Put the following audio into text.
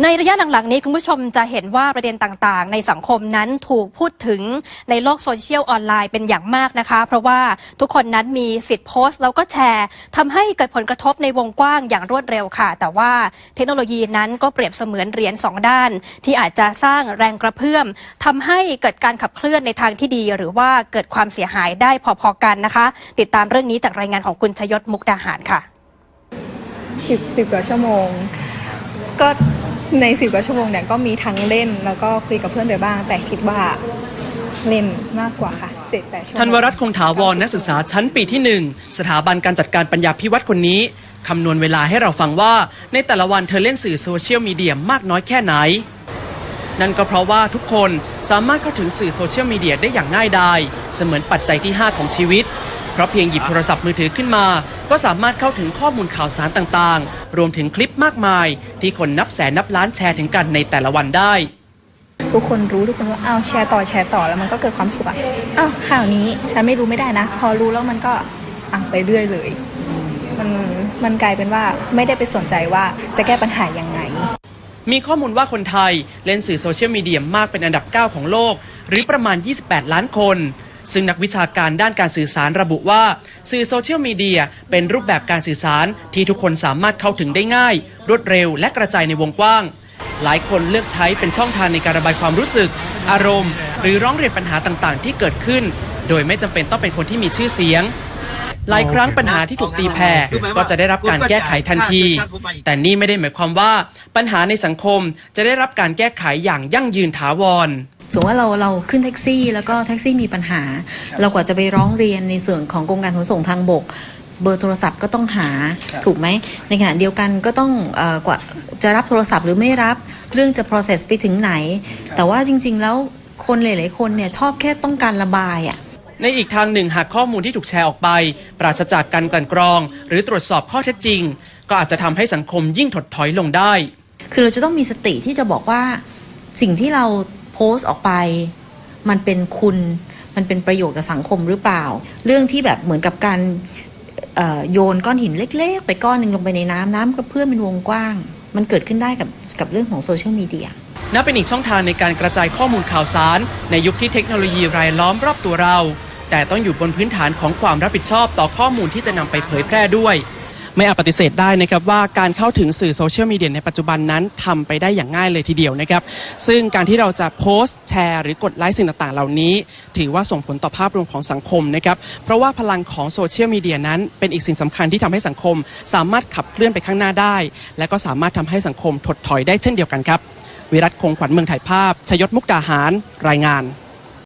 ในระยะหลังๆนี้คุณผู้ชมจะเห็นว่าประเด็นต่างๆ ในสังคมนั้นถูกพูดถึงในโลกโซเชียลออนไลน์เป็นอย่างมากนะคะ เพราะว่าทุกคนนั้นมีสิทธิ์โพสต์แล้วก็แชร์ทำให้เกิดผลกระทบในวงกว้างอย่างรวดเร็วค่ะ แต่ว่าเทคโนโลยีนั้นก็เปรียบเสมือนเหรียญสองด้าน ที่อาจจะสร้างแรงกระเพื่อมทำให้เกิดการขับเคลื่อนในทางที่ดี หรือว่าเกิดความเสียหายได้พอๆกันนะคะ ติดตามเรื่องนี้จากรายงานของคุณชยศมุกดาหารค่ะสิบสิบกว่าชั่วโมง ก็ ในสิบกว่าชั่วโมงเนี่ยก็มีทั้งเล่นแล้วก็คุยกับเพื่อนไปบ้าง แต่คิดว่าเล่นมากกว่าค่ะเจ็ดแปดชั่วโมงธันวรัตน์คงถาวรนักศึกษาชั้นปีที่ 1 สถาบันการจัดการปัญญาพิวัตรคนนี้คำนวณเวลาให้เราฟังว่าในแต่ละวันเธอเล่นสื่อโซเชียลมีเดียมากน้อยแค่ไหน นั่นก็เพราะว่าทุกคนสามารถเข้าถึงสื่อโซเชียลมีเดียได้อย่างง่ายดายเสมือนปัจจัยที่ 5 ของชีวิต เพราะเพียงหยิบโทรศัพท์มือถือขึ้นมา ก็สามารถเข้าถึงข้อมูลข่าวสารต่างๆ รวมถึงคลิปมากมาย ที่คนนับแสนนับล้านแชร์ถึงกันในแต่ละวันได้ ทุกคนรู้ทุกคนว่าอ้าวแชร์ต่อแชร์ต่อแล้วมันก็เกิดความสุขอะอ้าวข่าวนี้ฉันไม่รู้ไม่ได้นะ พอรู้แล้วมันก็อะไปเรื่อยเลย มันมันกลายเป็นว่าไม่ได้ไปสนใจว่าจะแก้ปัญหายังไงมีข้อมูลว่าคนไทยเล่นสื่อโซเชียลมีเดียมากเป็นอันดับ 9 ของโลก หรือประมาณ 28 ล้านคน ซึ่งนักวิชาการด้านการสื่อสารระบุว่าสื่อโซเชียลมีเดียเป็นรูปแบบการสื่อสารที่ทุกคนสามารถเข้าถึงได้ง่าย รวดเร็วและกระจายในวงกว้าง หลายคนเลือกใช้เป็นช่องทางในการระบายความรู้สึก อารมณ์ หรือร้องเรียนปัญหาต่างๆ ที่เกิดขึ้น โดยไม่จำเป็นต้องเป็นคนที่มีชื่อเสียงหลายครั้งปัญหาที่ถูกตีแผ่ก็จะได้รับการแก้ไขทันที แต่นี่ไม่ได้หมายความว่าปัญหาในสังคมจะได้รับการแก้ไขอย่างยั่งยืนถาวร สมมติว่าเราเราขึ้นแท็กซี่ แล้วก็แท็กซี่มีปัญหา เรากว่าจะไปร้องเรียนในส่วนของกรมการขนส่งทางบก เบอร์โทรศัพท์ก็ต้องหาถูกไหมในขณะเดียวกันก็ต้องเออกว่าจะรับโทรศัพท์หรือไม่รับเรื่องจะ process ไปถึงไหน แต่ว่าจริง ๆ แล้วคนหลาย ๆ คนเนี่ยชอบแค่ต้องการระบายอะในอีกทางหนึ่งหากข้อมูลที่ถูกแชร์ออกไป ปราศจากการกลั่นกรอง หรือตรวจสอบข้อเท็จจริง ก็อาจจะทำให้สังคมยิ่งถดถอยลงได้ คือเราจะต้องมีสติที่จะบอกว่าสิ่งที่เรา โพสต์ออกไป มันเป็นคุณมันเป็นประโยชน์กับสังคมหรือเปล่า เรื่องที่แบบเหมือนกับการโยนก้อนหินเล็ก ๆ ไปก้อนหนึ่งลงไปในน้ำน้ำก็เพื่อนเป็นวงกว้าง มันเกิดขึ้นได้กับกับเรื่องของโซเชียลมีเดียนับเป็นอีกช่องทางในการกระจายข้อมูลข่าวสาร ในยุคที่เทคโนโลยีรายล้อมรอบตัวเรา แต่ต้องอยู่บนพื้นฐานของความรับผิดชอบต่อข้อมูลที่จะนำไปเผยแพร่ด้วย ไม่อาจปฏิเสธได้นะครับว่าการเข้าถึงสื่อโซเชียลมีเดียในปัจจุบันนั้นทำไปได้อย่างง่ายเลยทีเดียวนะครับซึ่งการที่เราจะโพสต์แชร์หรือกดไลค์สิ่งต่างๆ เหล่านี้ ถือว่าส่งผลต่อภาพรวมของสังคมนะครับเพราะว่าพลังของโซเชียลมีเดียนั้นเป็นอีกสิ่งสำคัญที่ทำให้สังคม สามารถขับเคลื่อนไปข้างหน้าได้ และก็สามารถทำให้สังคมถดถอยได้เช่นเดียวกันครับ วิรัตคงขวัญเมืองถ่ายภาพชยศมุกดาหารรายงาน